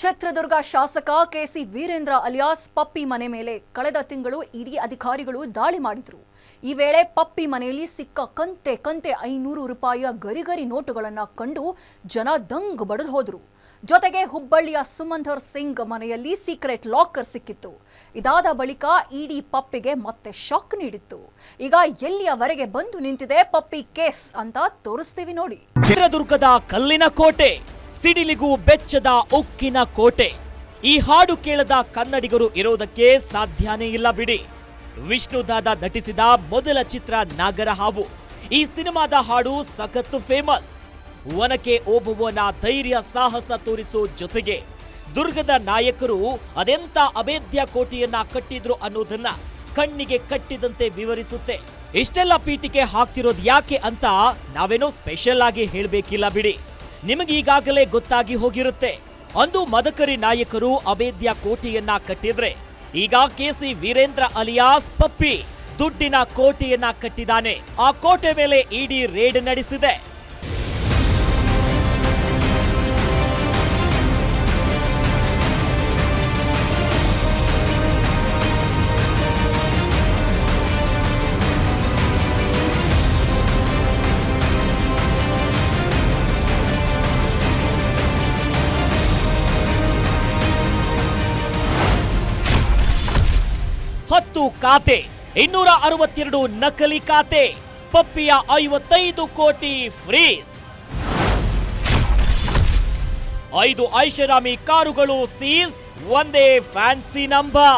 ಚಿತ್ರದುರ್ಗ ಶಾಸಕ KC Veerendra alias ಪಪ್ಪಿ ಮನೆ ಮೇಲೆ ಕಳೆದ ತಿಂಗಳು ಇಡೀ ಅಧಿಕಾರಿಗಳು ದಾಳಿ ಮಾಡಿದ್ರು. ಈ ವೇಳೆ ಪಪ್ಪಿ ಮನೆಯಲ್ಲಿ ಸಿಕ್ಕ ಕಂತೆ ಕಂತೆ ಐನೂರು ರೂಪಾಯಿಯ ಗರಿಗರಿ ನೋಟುಗಳನ್ನು ಕಂಡು ಜನ ದಂಗ್ ಬಡಿದು ಹೋದ್ರು. ಜೊತೆಗೆ ಹುಬ್ಬಳ್ಳಿಯ ಸುಮಂಧರ್ ಸಿಂಗ್ ಮನೆಯಲ್ಲಿ ಸೀಕ್ರೆಟ್ ಲಾಕರ್ ಸಿಕ್ಕಿತ್ತು. ಇದಾದ ಬಳಿಕ ಇಡಿ ಪಪ್ಪಿಗೆ ಮತ್ತೆ ಶಾಕ್ ನೀಡಿತ್ತು. ಈಗ ಎಲ್ಲಿಯವರೆಗೆ ಬಂದು ನಿಂತಿದೆ ಪಪ್ಪಿ ಕೇಸ್ ಅಂತ ತೋರಿಸ್ತೀವಿ ನೋಡಿ. ಚಿತ್ರದುರ್ಗದ ಕಲ್ಲಿನ ಕೋಟೆ, ಸಿಡಿಲಿಗೂ ಬೆಚ್ಚದ ಉಕ್ಕಿನ ಕೋಟೆ. ಈ ಹಾಡು ಕೇಳದ ಕನ್ನಡಿಗರು ಇರೋದಕ್ಕೆ ಸಾಧ್ಯನೇ ಇಲ್ಲ ಬಿಡಿ. ವಿಷ್ಣುದಾದ ನಟಿಸಿದ ಮೊದಲ ಚಿತ್ರ ನಾಗರ ಹಾವು ಈ ಸಿನಿಮಾದ ಹಾಡು ಸಖತ್ತು ಫೇಮಸ್ ಒನಕೆ ಓಬವ್ವನ ಧೈರ್ಯ, ಸಾಹಸ ತೋರಿಸೋ ಜೊತೆಗೆ ದುರ್ಗದ ನಾಯಕರು ಅದೆಂತ ಅಭೇದ್ಯ ಕೋಟೆಯನ್ನ ಕಟ್ಟಿದ್ರು ಅನ್ನೋದನ್ನ ಕಣ್ಣಿಗೆ ಕಟ್ಟಿದಂತೆ ವಿವರಿಸುತ್ತೆ. ಇಷ್ಟೆಲ್ಲ ಪೀಠಿಕೆ ಹಾಕ್ತಿರೋದು ಯಾಕೆ ಅಂತ ನಾವೇನೋ ಸ್ಪೆಷಲ್ ಆಗಿ ಹೇಳಬೇಕಿಲ್ಲ ಬಿಡಿ. ನಿಮಗೀಗಾಗಲೇ ಗೊತ್ತಾಗಿ ಹೋಗಿರುತ್ತೆ. ಅಂದು ಮದಕರಿ ನಾಯಕರು ಅಭೇದ್ಯ ಕೋಟೆಯನ್ನ ಕಟ್ಟಿದ್ರೆ ಈಗ ಕೆಸಿ ವೀರೇಂದ್ರ ಅಲಿಯಾಸ್ ಪಪ್ಪಿ ದುಡ್ಡಿನ ಕೋಟೆಯನ್ನ ಕಟ್ಟಿದಾನೆ. ಆ ಕೋಟೆ ಮೇಲೆ ಇಡಿ ರೇಡ್ ನಡೆಸಿದೆ. ಖಾತೆ. ಇನ್ನೂರ ಅರವತ್ತೆರಡು ನಕಲಿ ಖಾತೆ. ಪಪ್ಪಿಯ ಐವತ್ತೈದು ಕೋಟಿ ಫ್ರೀಸ್ ಐದು ಐಷಾರಾಮಿ ಕಾರುಗಳು ಸೀಸ್ ಒಂದೇ ಫ್ಯಾನ್ಸಿ ನಂಬರ್.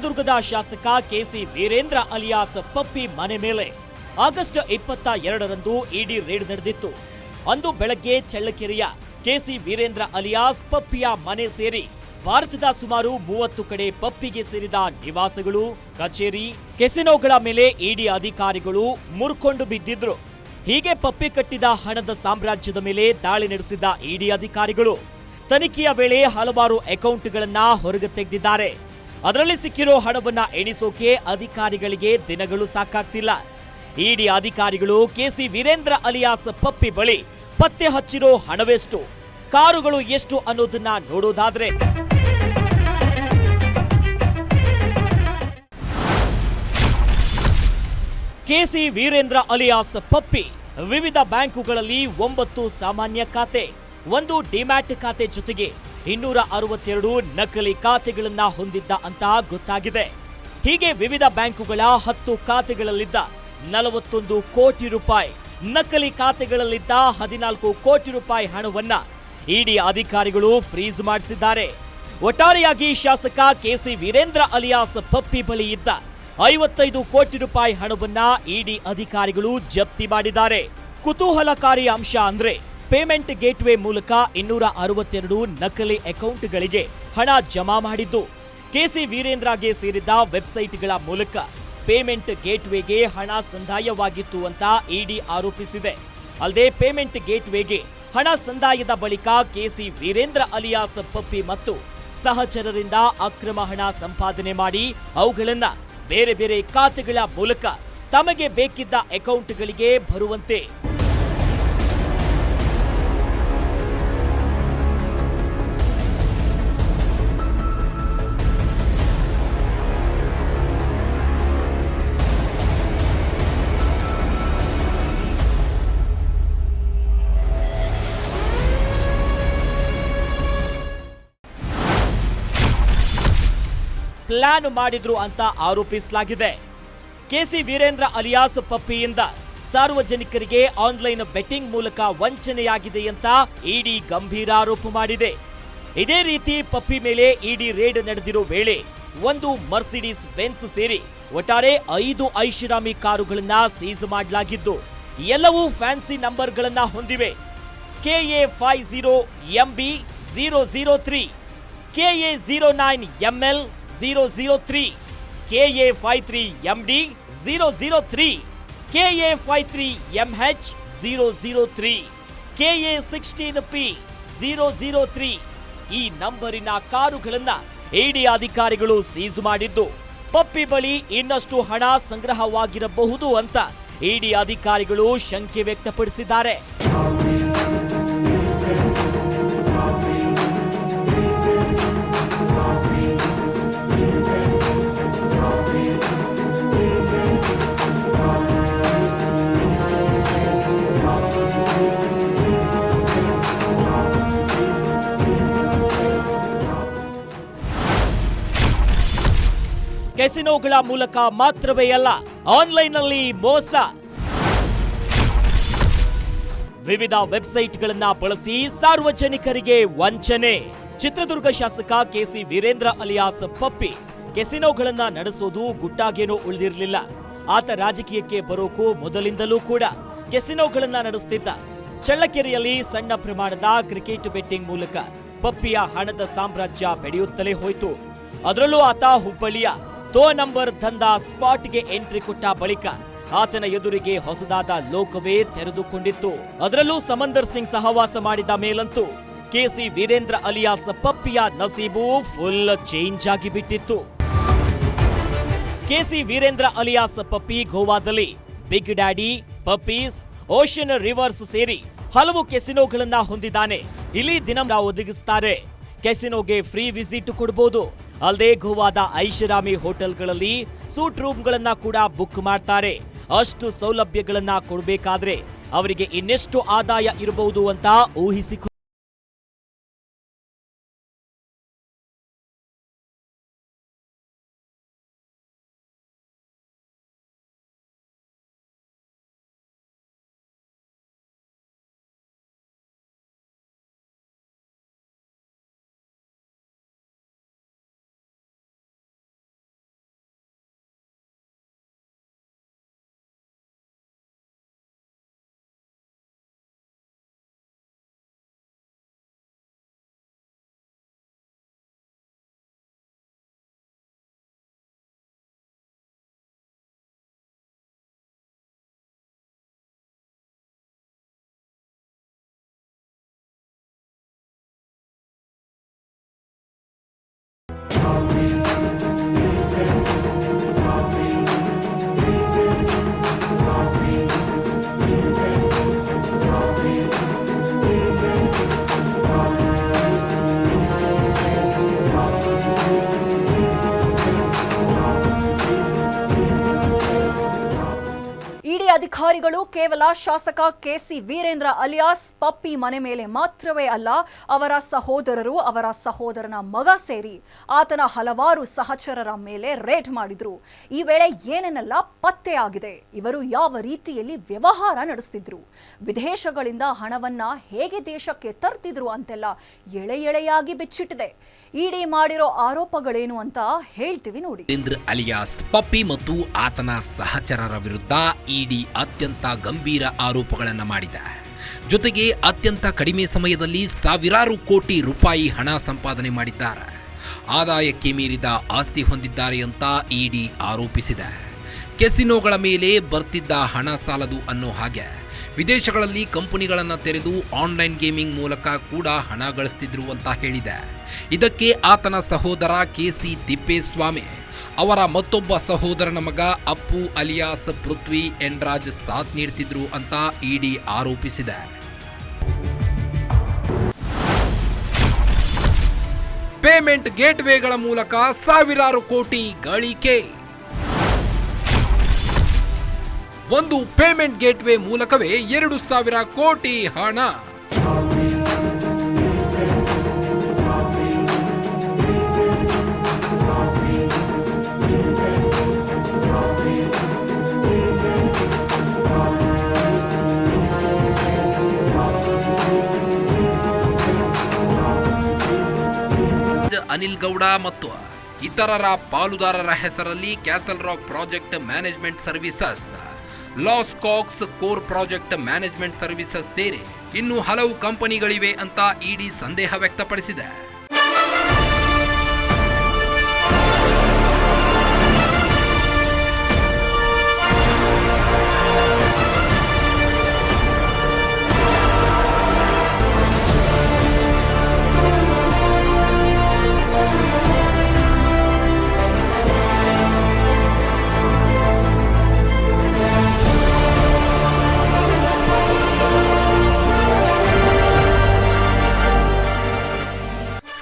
ಚಿತ್ರದುರ್ಗದ ಶಾಸಕ ಕೆಸಿ ವೀರೇಂದ್ರ ಅಲಿಯಾಸ್ ಪಪ್ಪಿ ಮನೆ ಮೇಲೆ ಆಗಸ್ಟ್ ಇಪ್ಪತ್ತ ಎರಡರಂದು ಇಡಿ ರೇಡ್ ನಡೆದಿತ್ತು. ಅಂದು ಬೆಳಗ್ಗೆ ಚಳ್ಳಕೆರೆಯ ಕೆಸಿ ವೀರೇಂದ್ರ ಅಲಿಯಾಸ್ ಪಪ್ಪಿಯ ಮನೆ ಸೇರಿ ಭಾರತದ ಸುಮಾರು ಮೂವತ್ತು ಕಡೆ ಪಪ್ಪಿಗೆ ಸೇರಿದ ನಿವಾಸಗಳು, ಕಚೇರಿ, ಕೆಸಿನೋಗಳ ಮೇಲೆ ಇಡಿ ಅಧಿಕಾರಿಗಳು ಮುರ್ಕೊಂಡು ಬಿದ್ದಿದ್ರು. ಹೀಗೆ ಪಪ್ಪಿ ಕಟ್ಟಿದ ಹಣದ ಸಾಮ್ರಾಜ್ಯದ ಮೇಲೆ ದಾಳಿ ನಡೆಸಿದ ಇಡಿ ಅಧಿಕಾರಿಗಳು ತನಿಖೆಯ ವೇಳೆ ಹಲವಾರು ಅಕೌಂಟ್ಗಳನ್ನ ಹೊರಗೆ ತೆಗೆದಿದ್ದಾರೆ. ಅದರಲ್ಲಿ ಸಿಕ್ಕಿರೋ ಹಣವನ್ನ ಎಣಿಸೋಕೆ ಅಧಿಕಾರಿಗಳಿಗೆ ದಿನಗಳು ಸಾಕಾಗ್ತಿಲ್ಲ. ಇಡಿ ಅಧಿಕಾರಿಗಳು ಕೆಸಿ ವೀರೇಂದ್ರ ಅಲಿಯಾಸ್ ಪಪ್ಪಿ ಬಳಿ ಪತ್ತೆ ಹಚ್ಚಿರೋ ಹಣವೆಷ್ಟು? ಕಾರುಗಳು ಎಷ್ಟು ಅನ್ನೋದನ್ನ ನೋಡೋದಾದ್ರೆ. ಕೆಸಿ ವೀರೇಂದ್ರ ಅಲಿಯಾಸ್ ಪಪ್ಪಿ ವಿವಿಧ ಬ್ಯಾಂಕುಗಳಲ್ಲಿ ಒಂಬತ್ತು ಸಾಮಾನ್ಯ ಖಾತೆ, ಒಂದು ಡಿಮ್ಯಾಟ್ ಖಾತೆ ಜೊತೆಗೆ ಇನ್ನೂರ ಅರವತ್ತೆರಡು ನಕಲಿ ಖಾತೆಗಳನ್ನ ಹೊಂದಿದ್ದ ಅಂತ ಗೊತ್ತಾಗಿದೆ. ಹೀಗೆ ವಿವಿಧ ಬ್ಯಾಂಕುಗಳ ಹತ್ತು ಖಾತೆಗಳಲ್ಲಿದ್ದ ನಲವತ್ತೊಂದು ಕೋಟಿ ರೂಪಾಯಿ, ನಕಲಿ ಖಾತೆಗಳಲ್ಲಿದ್ದ ಹದಿನಾಲ್ಕು ಕೋಟಿ ರೂಪಾಯಿ ಹಣವನ್ನ ಇಡಿ ಅಧಿಕಾರಿಗಳು ಫ್ರೀಜ್ ಮಾಡಿಸಿದ್ದಾರೆ. ಒಟ್ಟಾರೆಯಾಗಿ ಶಾಸಕ ಕೆಸಿ ವೀರೇಂದ್ರ ಅಲಿಯಾಸ್ ಪಪ್ಪಿ ಬಳಿ ಇದ್ದ ಐವತ್ತೈದು ಕೋಟಿ ರೂಪಾಯಿ ಹಣವನ್ನ ಇಡಿ ಅಧಿಕಾರಿಗಳು ಜಪ್ತಿ ಮಾಡಿದ್ದಾರೆ. ಕುತೂಹಲಕಾರಿ ಅಂಶ ಅಂದ್ರೆ ಪೇಮೆಂಟ್ ಗೇಟ್ವೇ ಮೂಲಕ ಇನ್ನೂರ ಅರವತ್ತೆರಡು ನಕಲಿ ಅಕೌಂಟ್ಗಳಿಗೆ ಹಣ ಜಮಾ ಮಾಡಿದ್ದು. ಕೆಸಿ ವೀರೇಂದ್ರಗೆ ಸೇರಿದ ವೆಬ್ಸೈಟ್ಗಳ ಮೂಲಕ ಪೇಮೆಂಟ್ ಗೇಟ್ವೇಗೆ ಹಣ ಸಂದಾಯವಾಗಿತ್ತು ಅಂತ ಇಡಿ ಆರೋಪಿಸಿದೆ. ಅಲ್ಲದೆ ಪೇಮೆಂಟ್ ಗೇಟ್ವೇಗೆ ಹಣ ಸಂದಾಯದ ಬಳಿಕ ಕೆಸಿ ವೀರೇಂದ್ರ ಅಲಿಯಾಸ್ ಪಪ್ಪಿ ಮತ್ತು ಸಹಚರರಿಂದ ಅಕ್ರಮ ಹಣ ಸಂಪಾದನೆ ಮಾಡಿ ಅವುಗಳನ್ನು ಬೇರೆ ಬೇರೆ ಖಾತೆಗಳ ಮೂಲಕ ತಮಗೆ ಬೇಕಿದ್ದ ಅಕೌಂಟ್ಗಳಿಗೆ ಬರುವಂತೆ ಪ್ಲಾನ್ ಮಾಡಿದ್ರು ಅಂತ ಆರೋಪಿಸಲಾಗಿದೆ. ಕೆಸಿ ವೀರೇಂದ್ರ ಅಲಿಯಾಸ್ ಪಪ್ಪಿಯಿಂದ ಸಾರ್ವಜನಿಕರಿಗೆ ಆನ್ಲೈನ್ ಬೆಟ್ಟಿಂಗ್ ಮೂಲಕ ವಂಚನೆಯಾಗಿದೆ ಅಂತ ಇಡಿ ಗಂಭೀರ ಆರೋಪ ಮಾಡಿದೆ. ಇದೇ ರೀತಿ ಪಪ್ಪಿ ಮೇಲೆ ಇಡಿ ರೇಡ್ ನಡೆದಿರೋ ವೇಳೆ ಒಂದು ಮರ್ಸಿಡೀಸ್ ಬೆನ್ಸ್ ಸೇರಿ ಒಟ್ಟಾರೆ ಐದು ಐಷಾರಾಮಿ ಕಾರುಗಳನ್ನ ಸೀಸ್ ಮಾಡಲಾಗಿದ್ದು, ಎಲ್ಲವೂ ಫ್ಯಾನ್ಸಿ ನಂಬರ್ಗಳನ್ನ ಹೊಂದಿವೆ. KA five zero MB zero zero three. KA zero nine ML zero zero three KA five three MD zero zero three KA five three MH zero zero three KA sixteen P zero zero three ಈ ನಂಬರಿನ ಕಾರುಗಳನ್ನು ಇಡಿ ಅಧಿಕಾರಿಗಳು ಸೀಜು ಮಾಡಿದ್ದು, ಪಪ್ಪಿ ಬಳಿ ಇನ್ನಷ್ಟು ಹಣ ಸಂಗ್ರಹವಾಗಿರಬಹುದು ಅಂತ ಇಡಿ ಅಧಿಕಾರಿಗಳು ಶಂಕೆ ವ್ಯಕ್ತಪಡಿಸಿದ್ದಾರೆ. ಕೆಸಿನೋಗಳ ಮೂಲಕ ಮಾತ್ರವೇ ಅಲ್ಲ, ಆನ್ಲೈನ್ನಲ್ಲಿ ಮೋಸ. ವಿವಿಧ ವೆಬ್ಸೈಟ್ಗಳನ್ನ ಬಳಸಿ ಸಾರ್ವಜನಿಕರಿಗೆ ವಂಚನೆ. ಚಿತ್ರದುರ್ಗ ಶಾಸಕ ಕೆಸಿ ವೀರೇಂದ್ರ ಅಲಿಯಾಸ್ ಪಪ್ಪಿ ಕೆಸಿನೋಗಳನ್ನ ನಡೆಸೋದು ಗುಟ್ಟಾಗೇನೂ ಉಳಿದಿರಲಿಲ್ಲ. ಆತ ರಾಜಕೀಯಕ್ಕೆ ಬರೋಕು ಮೊದಲಿಂದಲೂ ಕೂಡ ಕೆಸಿನೋಗಳನ್ನ ನಡೆಸುತ್ತಿದ್ದ ಚಳ್ಳಕೆರೆಯಲ್ಲಿ ಸಣ್ಣ ಪ್ರಮಾಣದ ಕ್ರಿಕೆಟ್ ಬೆಟ್ಟಿಂಗ್ ಮೂಲಕ ಪಪ್ಪಿಯ ಹಣದ ಸಾಮ್ರಾಜ್ಯ ಬೆಳೆಯುತ್ತಲೇ ಹೋಯಿತು. ಅದರಲ್ಲೂ ಆತ ಹುಬ್ಬಳ್ಳಿಯ ತೋ ನಂಬರ್ ದಂದ ಸ್ಪಾಟ್ಗೆ ಎಂಟ್ರಿ ಕೊಟ್ಟ ಬಳಿಕ ಆತನ ಎದುರಿಗೆ ಹೊಸದಾದ ಲೋಕವೇ ತೆರೆದುಕೊಂಡಿತ್ತು. ಅದರಲ್ಲೂ ಸಮಂದರ್ ಸಿಂಗ್ ಸಹವಾಸ ಮಾಡಿದ ಮೇಲಂತೂ ಕೆಸಿ ವೀರೇಂದ್ರ ಅಲಿಯಾಸ್ ಪಪ್ಪಿಯ ನಸೀಬು ಫುಲ್ ಚೇಂಜ್ ಆಗಿ ಬಿಟ್ಟಿತ್ತು ಕೆಸಿ ವೀರೇಂದ್ರ ಅಲಿಯಾಸ್ ಪಪ್ಪಿ ಗೋವಾದಲ್ಲಿ Big Daddy, Puppy's, Ocean Rivers ಸೇರಿ ಹಲವು ಕೆಸಿನೋಗಳನ್ನ ಹೊಂದಿದ್ದಾನೆ. ಇಲ್ಲಿ ದಿನ ಒದಗಿಸ್ತಾರೆ. ಕೆಸಿನೋಗೆ ಫ್ರೀ ವಿಸಿಟ್ ಕೊಡಬಹುದು ಅಲ್ಲದೆ ಗೋವಾದ ಐಷಾರಾಮಿ ಹೋಟೆಲ್ಗಳಲ್ಲಿ ಸೂಟ್ ರೂಮ್ಗಳನ್ನ ಕೂಡ ಬುಕ್ ಮಾಡ್ತಾರೆ. ಅಷ್ಟು ಸೌಲಭ್ಯಗಳನ್ನ ಕೊಡಬೇಕಾದ್ರೆ ಅವರಿಗೆ ಇನ್ನೆಷ್ಟು ಆದಾಯ ಇರಬಹುದು ಅಂತ ಊಹಿಸಿಕೊ ಅಧಿಕಾರಿಗಳು ಕೇವಲ ಶಾಸಕ ಕೆಸಿ ವೀರೇಂದ್ರ ಅಲಿಯಾಸ್, ಪಪ್ಪಿ ಮನೆ ಮೇಲೆ ಮಾತ್ರವೇ ಅಲ್ಲ, ಅವರ ಸಹೋದರರು ಅವರ ಸಹೋದರನ ಮಗ ಸೇರಿ ಆತನ ಹಲವಾರು ಸಹಚರರ ಮೇಲೆ ರೇಡ್ ಮಾಡಿದ್ರು. ಈ ವೇಳೆ ಏನೇನೆಲ್ಲ ಪತ್ತೆಯಾಗಿದೆ ಇವರು ಯಾವ ರೀತಿಯಲ್ಲಿ ವ್ಯವಹಾರ ನಡೆಸ್ತಿದ್ರು? ವಿದೇಶಗಳಿಂದ ಹಣವನ್ನ ಹೇಗೆ ದೇಶಕ್ಕೆ ತರ್ತಿದ್ರು ಅಂತೆಲ್ಲ ಎಳೆ ಎಳೆಯಾಗಿ ಬಿಚ್ಚಿಟ್ಟಿದೆ. ಇಡಿ ಮಾಡಿರೋ ಆರೋಪಗಳೇನು ಅಂತ ಹೇಳ್ತೀವಿ ನೋಡಿ. ವೀರೇಂದ್ರ ಅಲಿಯಾಸ್ ಪಪ್ಪಿ ಮತ್ತು ಆತನ ಸಹಚರರ ವಿರುದ್ಧ ಇಡಿ ಅತ್ಯಂತ ಗಂಭೀರ ಆರೋಪಗಳನ್ನು ಮಾಡಿದೆ. ಜೊತೆಗೆ ಅತ್ಯಂತ ಕಡಿಮೆ ಸಮಯದಲ್ಲಿ ಸಾವಿರಾರು ಕೋಟಿ ರೂಪಾಯಿ ಹಣ ಸಂಪಾದನೆ ಮಾಡಿದ್ದಾರೆ. ಆದಾಯಕ್ಕೆ ಮೀರಿದ ಆಸ್ತಿ ಹೊಂದಿದ್ದಾರೆ ಅಂತ ಇಡಿ ಆರೋಪಿಸಿದೆ. ಕೆಸಿನೋಗಳ ಮೇಲೆ ಬರ್ತಿದ್ದ ಹಣ ಸಾಲದು ಅನ್ನೋ ಹಾಗೆ. ವಿದೇಶಗಳಲ್ಲಿ ಕಂಪನಿಗಳನ್ನು ತೆರೆದು ಆನ್ಲೈನ್ ಗೇಮಿಂಗ್ ಮೂಲಕ ಕೂಡ ಹಣ ಗಳಿಸ್ತಿದ್ರು ಅಂತ ಹೇಳಿದೆ. ಇದಕ್ಕೆ ಆತನ ಸಹೋದರ ಕೆ ಸಿ ತಿಪ್ಪೇಸ್ವಾಮಿ, ಅವರ ಮತ್ತೊಬ್ಬ ಸಹೋದರನ ಮಗ ಅಪ್ಪು ಅಲಿಯಾಸ್ ಪೃಥ್ವಿ ಎನ್ರಾಜ್ ಸಾಥ್ ನೀಡ್ತಿದ್ರು ಅಂತ ಇಡಿ ಆರೋಪಿಸಿದೆ. ಪೇಮೆಂಟ್ ಗೇಟ್ವೇಗಳ ಮೂಲಕ ಸಾವಿರಾರು ಕೋಟಿ ಗಳಿಕೆ. ಒಂದು ಪೇಮೆಂಟ್ ಗೇಟ್ವೇ ಮೂಲಕವೇ ಎರಡು ಸಾವಿರ ಕೋಟಿ ಹಣ. ಅನಿಲ್ ಗೌಡ ಮತ್ತು ಇತರರ ಪಾಲುದಾರರ ಹೆಸರಲ್ಲಿ Castle Rock project management services, Los Cox core project management services ಸೇರಿ ಇನ್ನು ಹಲವು ಕಂಪನಿಗಳಿವೆ ಅಂತ ಇಡಿ ಸಂದೇಹ ವ್ಯಕ್ತಪಡಿಸಿದೆ.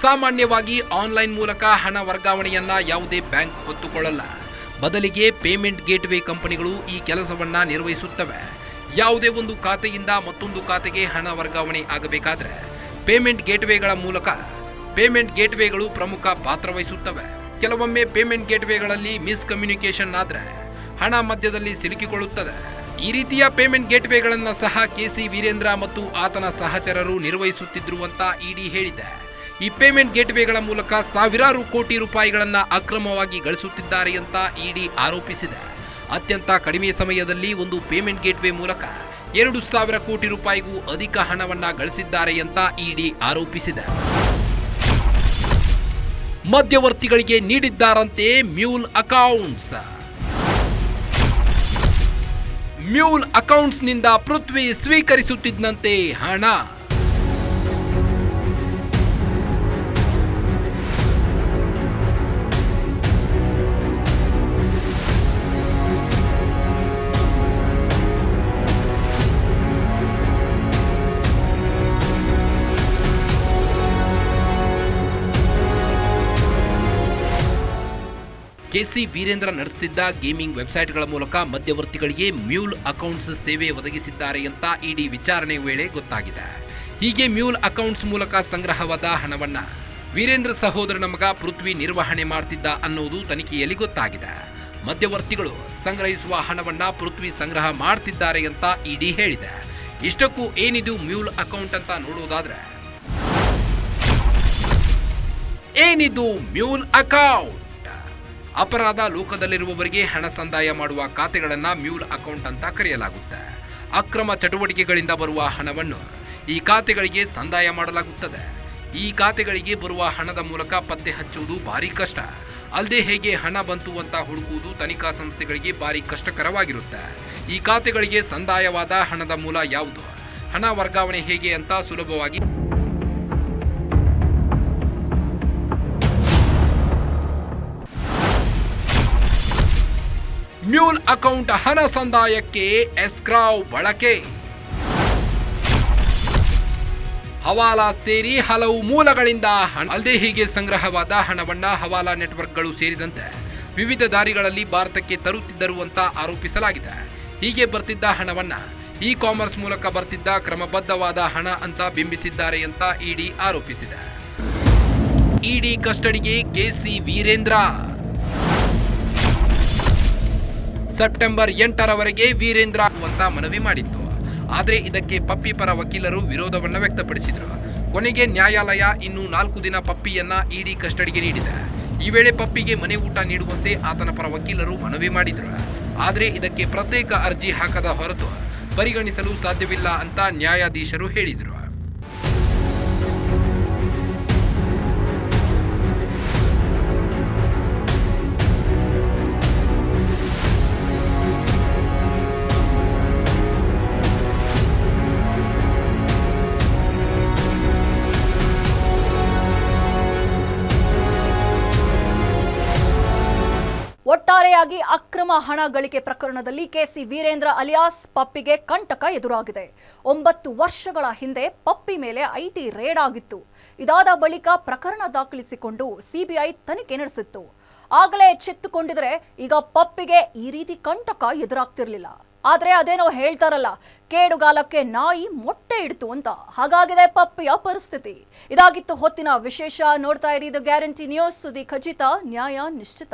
ಸಾಮಾನ್ಯವಾಗಿ ಆನ್ಲೈನ್ ಮೂಲಕ ಹಣ ವರ್ಗಾವಣೆಯನ್ನ ಯಾವುದೇ ಬ್ಯಾಂಕ್ ಹೊತ್ತುಕೊಳ್ಳಲ್ಲ. ಬದಲಿಗೆ ಪೇಮೆಂಟ್ ಗೇಟ್ವೇ ಕಂಪನಿಗಳು ಈ ಕೆಲಸವನ್ನ ನಿರ್ವಹಿಸುತ್ತವೆ. ಯಾವುದೇ ಒಂದು ಖಾತೆಯಿಂದ ಮತ್ತೊಂದು ಖಾತೆಗೆ ಹಣ ವರ್ಗಾವಣೆ ಆಗಬೇಕಾದ್ರೆ ಪೇಮೆಂಟ್ ಗೇಟ್ವೇಗಳ ಮೂಲಕ ಪೇಮೆಂಟ್ ಗೇಟ್ವೇಗಳು ಪ್ರಮುಖ ಪಾತ್ರ ವಹಿಸುತ್ತವೆ. ಕೆಲವೊಮ್ಮೆ ಪೇಮೆಂಟ್ ಗೇಟ್ವೇಗಳಲ್ಲಿ ಮಿಸ್ಕಮ್ಯುನಿಕೇಶನ್ ಆದ್ರೆ ಹಣ ಮಧ್ಯದಲ್ಲಿ ಸಿಲುಕಿಕೊಳ್ಳುತ್ತದೆ. ಈ ರೀತಿಯ ಪೇಮೆಂಟ್ ಗೇಟ್ವೇಗಳನ್ನು ಸಹ ಕೆಸಿ ವೀರೇಂದ್ರ ಮತ್ತು ಆತನ ಸಹಚರರು ನಿರ್ವಹಿಸುತ್ತಿದ್ದರು ಅಂತ ಇಡಿ ಹೇಳಿದೆ. ಈ ಪೇಮೆಂಟ್ ಗೇಟ್ವೇಗಳ ಮೂಲಕ ಸಾವಿರಾರು ಕೋಟಿ ರೂಪಾಯಿಗಳನ್ನ ಅಕ್ರಮವಾಗಿ ಗಳಿಸುತ್ತಿದ್ದಾರೆ ಅಂತ ಇಡಿ ಆರೋಪಿಸಿದೆ. ಅತ್ಯಂತ ಕಡಿಮೆ ಸಮಯದಲ್ಲಿ ಒಂದು ಪೇಮೆಂಟ್ ಗೇಟ್ವೇ ಮೂಲಕ ಎರಡು ಸಾವಿರ ಕೋಟಿ ರೂಪಾಯಿಗೂ ಅಧಿಕ ಹಣವನ್ನ ಗಳಿಸಿದ್ದಾರೆ ಅಂತ ಇಡಿ ಆರೋಪಿಸಿದೆ. ಮಧ್ಯವರ್ತಿಗಳಿಗೆ ನೀಡಿದ್ದಾರಂತೆ ಮ್ಯೂಲ್ ಅಕೌಂಟ್ಸ್. ಮ್ಯೂಲ್ ಅಕೌಂಟ್ಸ್ನಿಂದ ಪೃಥ್ವಿ ಸ್ವೀಕರಿಸುತ್ತಿದ್ದಂತೆ ಹಣ. ಕೆಸಿ ವೀರೇಂದ್ರ ನಡೆಸುತ್ತಿದ್ದ ಗೇಮಿಂಗ್ ವೆಬ್ಸೈಟ್ಗಳ ಮೂಲಕ ಮಧ್ಯವರ್ತಿಗಳಿಗೆ ಮ್ಯೂಲ್ ಅಕೌಂಟ್ಸ್ ಸೇವೆ ಒದಗಿಸಿದ್ದಾರೆ ಅಂತ ಇಡಿ ವಿಚಾರಣೆ ವೇಳೆ ಗೊತ್ತಾಗಿದೆ. ಹೀಗೆ ಮ್ಯೂಲ್ ಅಕೌಂಟ್ಸ್ ಮೂಲಕ ಸಂಗ್ರಹವಾದ ಹಣವನ್ನ ವೀರೇಂದ್ರ ಸಹೋದರನ ಮಗ ಪೃಥ್ವಿ ನಿರ್ವಹಣೆ ಮಾಡ್ತಿದ್ದ ಅನ್ನೋದು ತನಿಖೆಯಲ್ಲಿ ಗೊತ್ತಾಗಿದೆ. ಮಧ್ಯವರ್ತಿಗಳು ಸಂಗ್ರಹಿಸುವ ಹಣವನ್ನ ಪೃಥ್ವಿ ಸಂಗ್ರಹ ಮಾಡ್ತಿದ್ದಾರೆ ಅಂತ ಇಡಿ ಹೇಳಿದೆ. ಇಷ್ಟಕ್ಕೂ ಏನಿದು ಮ್ಯೂಲ್ ಅಕೌಂಟ್ ಅಂತ ನೋಡೋದಾದ್ರೆ ಏನಿದು ಮ್ಯೂಲ್ ಅಕೌಂಟ್? ಅಪರಾಧ ಲೋಕದಲ್ಲಿರುವವರಿಗೆ ಹಣ ಸಂದಾಯ ಮಾಡುವ ಖಾತೆಗಳನ್ನು ಮ್ಯೂಲ್ ಅಕೌಂಟ್ ಅಂತ ಕರೆಯಲಾಗುತ್ತೆ. ಅಕ್ರಮ ಚಟುವಟಿಕೆಗಳಿಂದ ಬರುವ ಹಣವನ್ನು ಈ ಖಾತೆಗಳಿಗೆ ಸಂದಾಯ ಮಾಡಲಾಗುತ್ತದೆ. ಈ ಖಾತೆಗಳಿಗೆ ಬರುವ ಹಣದ ಮೂಲಕ ಪತ್ತೆ ಹಚ್ಚುವುದು ಭಾರಿ ಕಷ್ಟ. ಅಲ್ಲದೆ ಹೇಗೆ ಹಣ ಬಂತು ಅಂತ ಹುಡುಕುವುದು ತನಿಖಾ ಸಂಸ್ಥೆಗಳಿಗೆ ಭಾರಿ ಕಷ್ಟಕರವಾಗಿರುತ್ತೆ. ಈ ಖಾತೆಗಳಿಗೆ ಸಂದಾಯವಾದ ಹಣದ ಮೂಲ ಯಾವುದು? ಹಣ ವರ್ಗಾವಣೆ ಹೇಗೆ ಅಂತ ಸುಲಭವಾಗಿ ಮ್ಯೂಲ್ ಅಕೌಂಟ್ ಹಣ ಸಂದಾಯಕ್ಕೆ ಎಸ್ಕ್ರಾವ್ ಬಳಕೆ. ಹವಾಲಾ ಸೇರಿ ಹಲವು ಮೂಲಗಳಿಂದ ಅಲ್ಲದೆ ಹೀಗೆ ಸಂಗ್ರಹವಾದ ಹಣವನ್ನ ಹವಾಲಾ ನೆಟ್ವರ್ಕ್ಗಳು ಸೇರಿದಂತೆ ವಿವಿಧ ದಾರಿಗಳಲ್ಲಿ ಭಾರತಕ್ಕೆ ತರುತ್ತಿದ್ದರು ಅಂತ ಆರೋಪಿಸಲಾಗಿದೆ. ಹೀಗೆ ಬರ್ತಿದ್ದ ಹಣವನ್ನ ಇ ಕಾಮರ್ಸ್ ಮೂಲಕ ಬರ್ತಿದ್ದ ಕ್ರಮಬದ್ಧವಾದ ಹಣ ಅಂತ ಬಿಂಬಿಸಿದ್ದಾರೆ ಅಂತ ಇಡಿ ಆರೋಪಿಸಿದೆ. ಇಡಿ ಕಸ್ಟಡಿಗೆ ಕೆಸಿ ವೀರೇಂದ್ರ. ಸೆಪ್ಟೆಂಬರ್ ಎಂಟರವರೆಗೆ ವೀರೇಂದ್ರ ಅಂತ ಮನವಿ ಮಾಡಿತ್ತು. ಆದರೆ ಇದಕ್ಕೆ ಪಪ್ಪಿ ಪರ ವಕೀಲರು ವಿರೋಧವನ್ನು ವ್ಯಕ್ತಪಡಿಸಿದರು. ಕೊನೆಗೆ ನ್ಯಾಯಾಲಯ ಇನ್ನು ನಾಲ್ಕು ದಿನ ಪಪ್ಪಿಯನ್ನ ಇಡಿ ಕಸ್ಟಡಿಗೆ ನೀಡಿದೆ. ಈ ವೇಳೆ ಪಪ್ಪಿಗೆ ಮನೆ ಊಟ ನೀಡುವಂತೆ ಆತನ ಪರ ವಕೀಲರು ಮನವಿ ಮಾಡಿದರು. ಆದರೆ ಇದಕ್ಕೆ ಪ್ರತ್ಯೇಕ ಅರ್ಜಿ ಹಾಕದ ಹೊರತು ಪರಿಗಣಿಸಲು ಸಾಧ್ಯವಿಲ್ಲ ಅಂತ ನ್ಯಾಯಾಧೀಶರು ಹೇಳಿದರು. ಅಕ್ರಮ ಹಣ ಗಳಿಕೆ ಪ್ರಕರಣದಲ್ಲಿ ಕೆಸಿ ವೀರೇಂದ್ರ ಅಲಿಯಾಸ್ ಪಪ್ಪಿಗೆ ಕಂಟಕ ಎದುರಾಗಿದೆ. ಒಂಬತ್ತು ವರ್ಷಗಳ ಹಿಂದೆ ಪಪ್ಪಿ ಮೇಲೆ ಐಟಿ ರೇಡ್ ಆಗಿತ್ತು. ಇದಾದ ಬಳಿಕ ಪ್ರಕರಣ ದಾಖಲಿಸಿಕೊಂಡು ಸಿಬಿಐ ತನಿಖೆ ನಡೆಸಿತ್ತು. ಆಗಲೇ ಎಚ್ಚೆತ್ತುಕೊಂಡಿದ್ರೆ ಈಗ ಪಪ್ಪಿಗೆ ಈ ರೀತಿ ಕಂಟಕ ಎದುರಾಗ್ತಿರ್ಲಿಲ್ಲ. ಆದ್ರೆ ಅದೇನೋ ಹೇಳ್ತಾರಲ್ಲ, ಕೇಡುಗಾಲಕ್ಕೆ ನಾಯಿ ಮೊಟ್ಟೆ ಇಡ್ತು ಅಂತ. ಹಾಗಾಗಿದೆ ಪಪ್ಪಿಯ ಪರಿಸ್ಥಿತಿ. ಇದಾಗಿತ್ತು ಹೊತ್ತಿನ ವಿಶೇಷ. ನೋಡ್ತಾ ಇರಿ ಗ್ಯಾರಂಟಿ ನ್ಯೂಸ್. ಸುದ್ದಿ ಖಚಿತ. ನ್ಯಾಯ ನಿಶ್ಚಿತ.